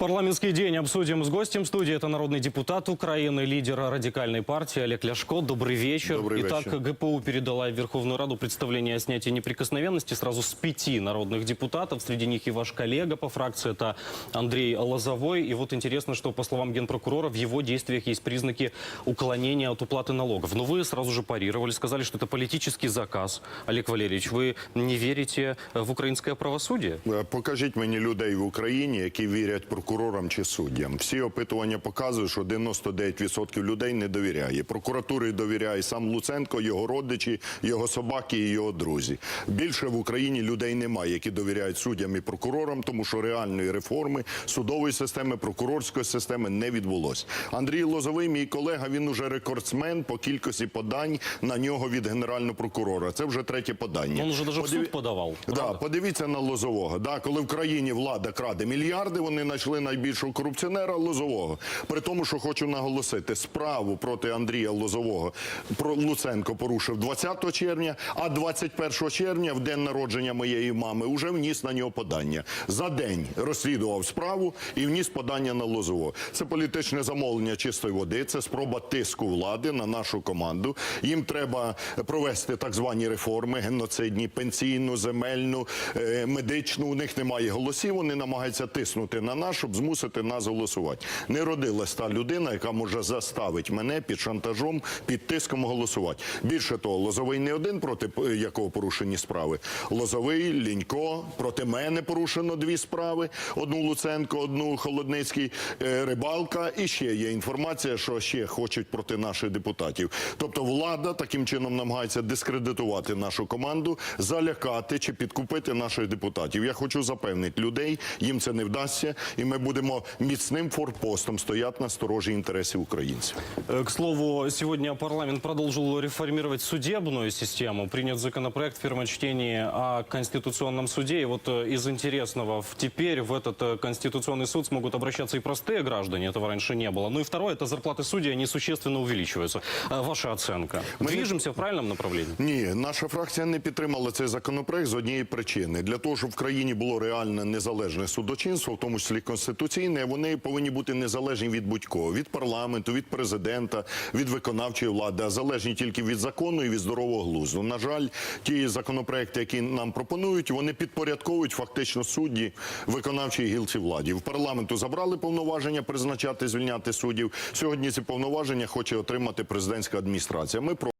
Парламентский день обсудим с гостем студии. Это народный депутат Украины, лидер радикальной партии Олег Ляшко. Добрый вечер. Добрый Итак, вечер. ГПУ передала в Верховную Раду представление о снятии неприкосновенности сразу с пяти народных депутатов. Среди них и ваш коллега по фракции, это Андрей Лозовой. И вот интересно, что по словам генпрокурора, в его действиях есть признаки уклонения от уплаты налогов. Но вы сразу же парировали, сказали, что это политический заказ. Олег Валерьевич, вы не верите э, в украинское правосудие? Е, Покажіть мені людей в Україні, які вірять Прокурорам чи суддям. Всі опитування показують, що 99% людей не довіряє. Прокуратурі довіряє сам Луценко, його родичі, його собаки і його друзі. Більше в Україні людей немає, які довіряють суддям і прокурорам, тому що реальної реформи судової системи, прокурорської системи не відбулось. Андрій Лозовий, мій колега, він уже рекордсмен по кількості подань на нього від генерального прокурора. Це вже третє подання. Он уже даже в суд подавал. Да, подивіться на Лозового. Да, коли в країні влада краде мільярди, вони знайшли найбільшого корупціонера Лозового. При тому, що хочу наголосити, справу проти Андрія Лозового про Луценко порушив 20 червня, а 21 червня, в день народження моєї мами, уже вніс на нього подання. За день розслідував справу і вніс подання на Лозового. Це політичне замовлення чистої води, це спроба тиску влади на нашу команду. Їм треба провести так звані реформи: геноцидні, пенсійну, земельну, е, медичну. У них немає голосів. Вони намагаються тиснути на нас, щоб змусити нас голосувати. Не родилась та людина, яка може заставити мене під шантажом, під тиском голосувати. Більше того, Лозовий не один проти якого порушені справи. Лозовий, Лінько, проти мене порушено дві справи: одну Луценко, одну Холодницький, е, Рибалка. І ще є інформація, що ще хочуть проти наших депутатів. Тобто влада таким чином намагається дискредитувати нашу команду, залякати чи підкупити наших депутатів. Я хочу запевнити людей, їм це не вдасться, і ми будемо міцним форпостом стояти на сторожі інтересів українців. Э, К слову, сегодня парламент продолжил реформировать судебную систему. Принят законопроект в первом чтении о Конституционном суде. И вот э, из интересного, в- теперь в этот э, Конституционный суд смогут обращаться и простые граждане. Этого раньше не было. Ну и второе, это зарплаты судей, они существенно увеличиваются. Э, Ваша оценка. Мы- Движемся в правильном направлении? Ні, наша фракція не підтримала цей законопроект з однієї причини. Для того, щоб в країні було реальне незалежне судочинство, в тому числі конституційне, вони повинні бути незалежні від будь-кого, від парламенту, від президента, від виконавчої влади, а залежні тільки від закону і від здорового глузду. На жаль, ті законопроекти, які нам пропонують, вони підпорядковують фактично судді виконавчої гілці владі. В парламенту забрали повноваження призначати, звільняти суддів. Сьогодні ці повноваження хоче отримати президентська адміністрація. Ми проти